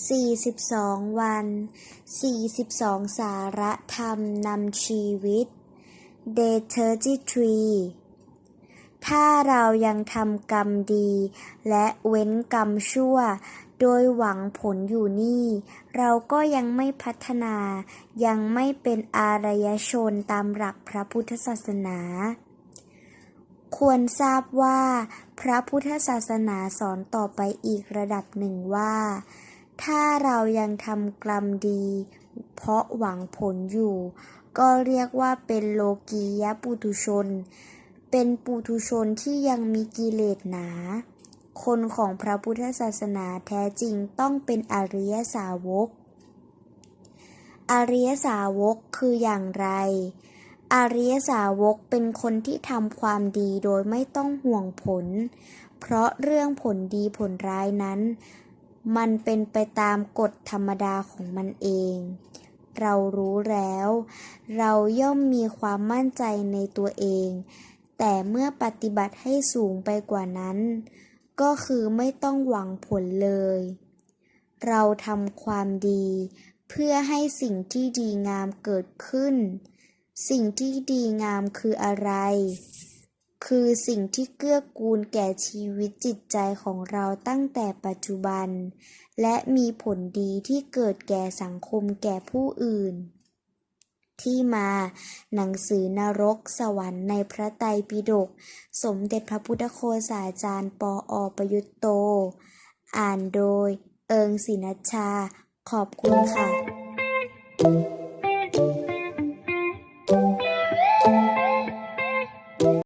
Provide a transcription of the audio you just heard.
42 วัน 42 สาระธรรมนำชีวิต Day 33ถ้าเรายังทำกรรมดี และเว้นกรรมชั่ว โดยหวังผลอยู่นี่ เราก็ยังไม่พัฒนา ยังไม่เป็นอารยชนตามหลักพระพุทธศาสนาควรทราบว่า พระพุทธศาสนาสอนต่อไปอีกระดับหนึ่งว่า ถ้าเรายังทำกรรมดี เพราะหวังผลอยู่ ก็เรียกว่าเป็นโลกียปุถุชน เป็นปุถุชนที่ยังมีกิเลสหนา คนของพระพุทธศาสนาแท้จริงต้องเป็นอริยสาวก อริยสาวกคืออย่างไร อริยสาวกเป็นคนที่ทำความดีโดยไม่ต้องห่วงผล เพราะเรื่องผลดีผลร้ายนั้น มันเป็นไปตามกฎธรรมดาของมันเอง เรารู้แล้ว เราย่อมมีความมั่นใจในตัวเอง แต่เมื่อปฏิบัติให้สูงไปกว่านั้น ก็คือไม่ต้องหวังผลเลย เราทำความดี เพื่อให้สิ่งที่ดีงามเกิดขึ้น สิ่งที่ดีงามคืออะไร คือสิ่งที่เกื้อกูลแก่ชีวิตจิตใจของเราตั้งแต่ปัจจุบัน และมีผลดีที่เกิดแก่สังคมแก่ผู้อื่น ที่มา หนังสือนรกสวรรค์ในพระไตรปิฎกสมเด็จพระพุทธโฆษาจารย์ปออประยุตโต อ่านโดย เอิงศินัชชา ขอบคุณค่ะ